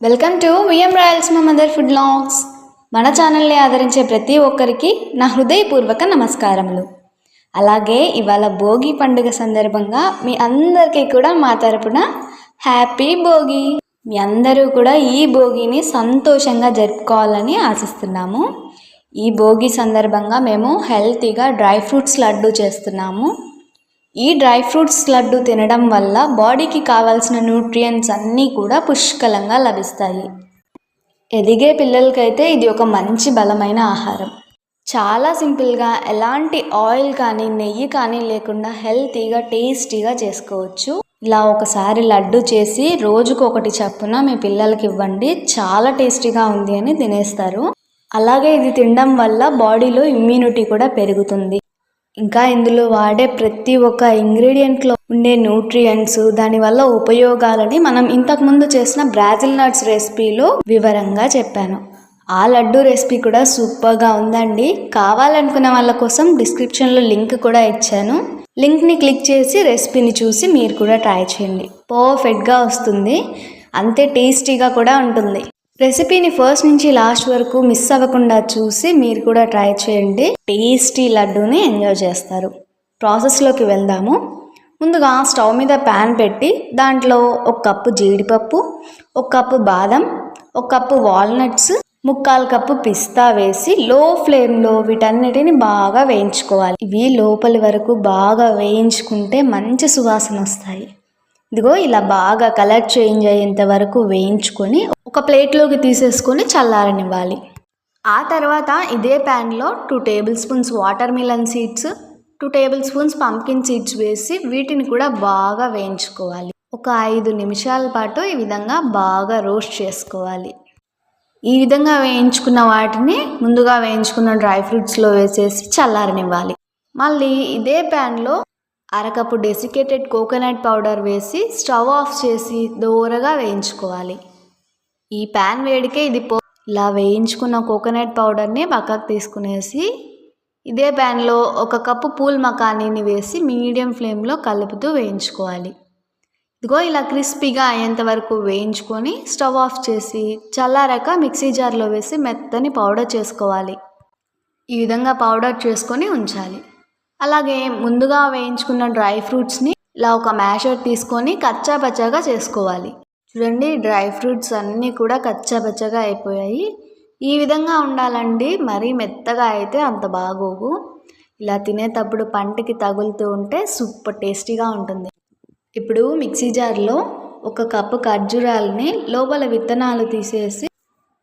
Welcome to VM Royals మా mother food logs. మన ఛానల్ని ఆదరించే ప్రతి ఒక్కరికి నా హృదయపూర్వక నమస్కారములు. అలాగే ఇవాళ భోగి పండుగ సందర్భంగా మీ అందరికీ కూడా మా తరపున హ్యాపీ భోగి. మీ అందరూ కూడా ఈ భోగిని సంతోషంగా జరుపుకోవాలని ఆశిస్తున్నాము. ఈ భోగి సందర్భంగా మేము హెల్తీగా డ్రై ఫ్రూట్స్ లడ్డు చేస్తున్నాము. ఈ డ్రై ఫ్రూట్స్ లడ్డు తినడం వల్ల బాడీకి కావాల్సిన న్యూట్రియంట్స్ అన్నీ కూడా పుష్కలంగా లభిస్తాయి. ఎదిగే పిల్లలకైతే ఇది ఒక మంచి బలమైన ఆహారం. చాలా సింపుల్గా ఎలాంటి ఆయిల్ కానీ నెయ్యి కానీ లేకుండా హెల్తీగా టేస్టీగా చేసుకోవచ్చు. ఇలా ఒకసారి లడ్డు చేసి రోజుకు ఒకటి చప్పున మీ పిల్లలకి ఇవ్వండి. చాలా టేస్టీగా ఉంది అని తినేస్తారు. అలాగే ఇది తినడం వల్ల బాడీలో ఇమ్యూనిటీ కూడా పెరుగుతుంది. ఇంకా ఇందులో వాడే ప్రతి ఒక్క ఇంగ్రీడియంట్లో ఉండే న్యూట్రియంట్స్ దానివల్ల ఉపయోగాలని మనం ఇంతకుముందు చేసిన బ్రాజిల్ నట్స్ రెసిపీలో వివరంగా చెప్పాను. ఆ లడ్డు రెసిపీ కూడా సూపర్గా ఉందండి. కావాలనుకున్న వాళ్ళ కోసం డిస్క్రిప్షన్లో లింక్ కూడా ఇచ్చాను. లింక్ని క్లిక్ చేసి రెసిపీని చూసి మీరు కూడా ట్రై చేయండి. పర్ఫెక్ట్గా వస్తుంది. అంతే టేస్టీగా కూడా ఉంటుంది. రెసిపీని ఫస్ట్ నుంచి లాస్ట్ వరకు మిస్ అవ్వకుండా చూసి మీరు కూడా ట్రై చేయండి. టేస్టీ లడ్డూని ఎంజాయ్ చేస్తారు. ప్రాసెస్లోకి వెళ్దాము. ముందుగా స్టవ్ మీద ప్యాన్ పెట్టి దాంట్లో ఒక కప్పు జీడిపప్పు ఒక కప్పు బాదం ఒక కప్పు వాల్నట్స్ ముక్కాలు కప్పు పిస్తా వేసి లో ఫ్లేమ్లో వీటన్నిటిని బాగా వేయించుకోవాలి. ఇవి లోపలి వరకు బాగా వేయించుకుంటే మంచి సువాసన వస్తాయి. ఇదిగో ఇలా బాగా కలర్ చేంజ్ అయ్యేంత వరకు వేయించుకొని ఒక ప్లేట్లోకి తీసేసుకొని చల్లారనివ్వాలి. ఆ తర్వాత ఇదే ప్యాన్లో two tablespoons watermelon seeds two tablespoons pumpkin seeds వేసి వీటిని కూడా బాగా వేయించుకోవాలి. ఒక ఐదు నిమిషాల పాటు ఈ విధంగా బాగా రోస్ట్ చేసుకోవాలి. ఈ విధంగా వేయించుకున్న వాటిని ముందుగా వేయించుకున్న డ్రై ఫ్రూట్స్లో వేసేసి చల్లారనివ్వాలి. మళ్ళీ ఇదే ప్యాన్లో అరకప్పు డెసికేటెడ్ కోకోనట్ పౌడర్ వేసి స్టవ్ ఆఫ్ చేసి దోరగా వేయించుకోవాలి. ఈ ప్యాన్ వేడికే ఇది పో ఇలా వేయించుకున్న కోకోనట్ పౌడర్ని పక్కకు తీసుకునేసి ఇదే ప్యాన్లో ఒక కప్పు పూల్ మకానీని వేసి మీడియం ఫ్లేమ్లో కలుపుతూ వేయించుకోవాలి. ఇదిగో ఇలా క్రిస్పీగా అయ్యేంత వరకు వేయించుకొని స్టవ్ ఆఫ్ చేసి చల్లారాక మిక్సీ జార్లో వేసి మెత్తని పౌడర్ చేసుకోవాలి. ఈ విధంగా పౌడర్ చేసుకొని ఉంచాలి. అలాగే ముందుగా వేయించుకున్న డ్రై ఫ్రూట్స్ని ఇలా ఒక మ్యాషర్ తీసుకొని కచ్చా పచ్చాగా చేసుకోవాలి. చూడండి డ్రై ఫ్రూట్స్ అన్నీ కూడా కచ్చాపచ్చగా అయిపోయాయి. ఈ విధంగా ఉండాలండి. మరీ మెత్తగా అయితే అంత బాగోవు. ఇలా తినేటప్పుడు పంటికి తగులుతూ ఉంటే సూపర్ టేస్టీగా ఉంటుంది. ఇప్పుడు మిక్సీ జార్లో ఒక కప్పు ఖర్జూరాలని లోపల విత్తనాలు తీసేసి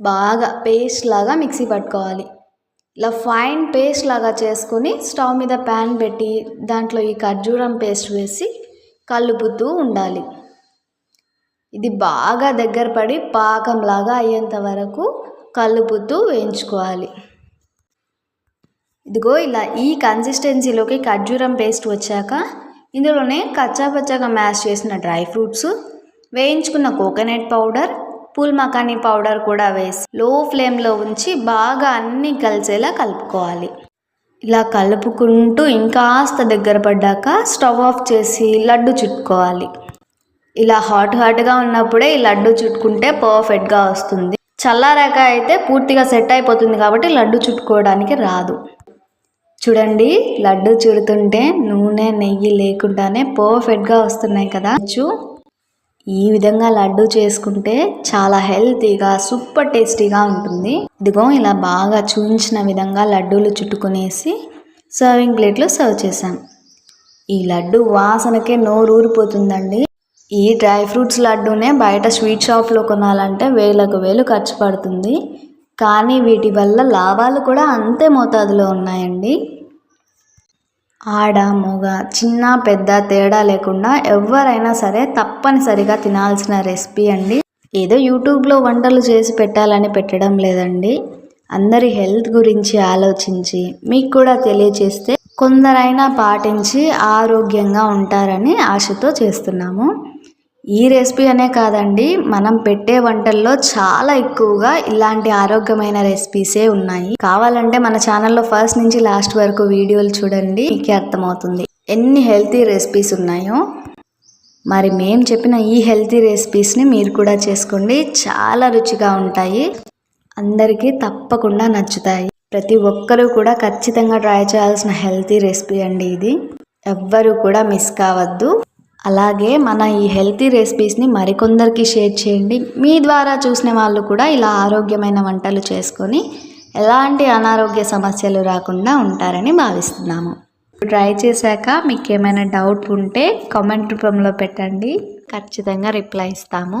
బాగా పేస్ట్ లాగా మిక్సీ పట్టుకోవాలి. ఇలా ఫైన్ పేస్ట్ లాగా చేసుకొని స్టవ్ మీద ప్యాన్ పెట్టి దాంట్లో ఈ ఖర్జూరం పేస్ట్ వేసి కలుపుతూ ఉండాలి. ఇది బాగా దగ్గర పడి పాకంలాగా అయ్యేంత వరకు కలుపుతూ వేయించుకోవాలి. ఇదిగో ఇలా ఈ కన్సిస్టెన్సీలోకి ఖర్జూరం పేస్ట్ వచ్చాక ఇందులోనే కచ్చాపచ్చాగా మ్యాష్ చేసిన డ్రై ఫ్రూట్స్ వేయించుకున్న coconut powder phool makhana powder కూడా వేసి లో ఫ్లేమ్లో ఉంచి బాగా అన్నీ కలిసేలా కలుపుకోవాలి. ఇలా కలుపుకుంటూ ఇంకాస్త దగ్గర పడ్డాక స్టవ్ ఆఫ్ చేసి లడ్డు చుట్టుకోవాలి. ఇలా హాట్ హాట్గా ఉన్నప్పుడే ఈ లడ్డు చుట్టుకుంటే పర్ఫెక్ట్గా వస్తుంది. చల్లారాక అయితే పూర్తిగా సెట్ అయిపోతుంది కాబట్టి లడ్డు చుట్టుకోవడానికి రాదు. చూడండి లడ్డు చుడుతుంటే నూనె నెయ్యి లేకుండానే పర్ఫెక్ట్గా వస్తున్నాయి కదా. చూ ఈ విధంగా లడ్డు చేసుకుంటే చాలా హెల్తీగా సూపర్ టేస్టీగా ఉంటుంది. ఇదిగో ఇలా బాగా చూపించిన విధంగా లడ్డూలు చుట్టుకునేసి సర్వింగ్ ప్లేట్లో సర్వ్ చేసాం ఈ లడ్డు వాసనకే నోరు ఊరిపోతుందండి. ఈ డ్రై ఫ్రూట్స్ లడ్డూనే బయట స్వీట్ షాప్లో కొనాలంటే వేలకు వేలు ఖర్చు పడుతుంది. కానీ వీటి వల్ల లాభాలు కూడా అంతే మోతాదులో ఉన్నాయండి. ఆడ మగ చిన్న పెద్ద తేడా లేకుండా ఎవరైనా సరే తప్పనిసరిగా తినాల్సిన రెసిపీ అండి. ఏదో యూట్యూబ్లో వంటలు చేసి పెట్టాలని పెట్టడం లేదండి. అందరి హెల్త్ గురించి ఆలోచించి మీకు కూడా తెలియచేస్తే కొందరైనా పాటించి ఆరోగ్యంగా ఉంటారని ఆశతో చేస్తున్నాము. ఈ రెసిపీ అనే కాదండి మనం పెట్టే వంటల్లో చాలా ఎక్కువగా ఇలాంటి ఆరోగ్యమైన రెసిపీసే ఉన్నాయి. కావాలంటే మన ఛానల్లో ఫస్ట్ నుంచి లాస్ట్ వరకు వీడియోలు చూడండి మీకే అర్థమవుతుంది. ఎన్ని హెల్తీ రెసిపీస్ ఉన్నాయో. మరి మేము చెప్పిన ఈ హెల్తీ రెసిపీస్ని మీరు కూడా చేసుకోండి చాలా రుచిగా ఉంటాయి. అందరికీ తప్పకుండా నచ్చుతాయి. ప్రతి ఒక్కరూ కూడా ఖచ్చితంగా ట్రై చేయాల్సిన హెల్తీ రెసిపీ అండి ఇది. ఎవ్వరూ కూడా మిస్ కావద్దు. అలాగే మన ఈ హెల్తీ రెసిపీస్ని మరికొందరికి షేర్ చేయండి. మీ ద్వారా చూసిన వాళ్ళు కూడా ఇలా ఆరోగ్యమైన వంటలు చేసుకొని ఎలాంటి అనారోగ్య సమస్యలు రాకుండా ఉంటారని భావిస్తున్నాము. ట్రై చేశాక మీకు ఏమైనా డౌట్ ఉంటే కామెంట్ రూపంలో పెట్టండి. ఖచ్చితంగా రిప్లై ఇస్తాము.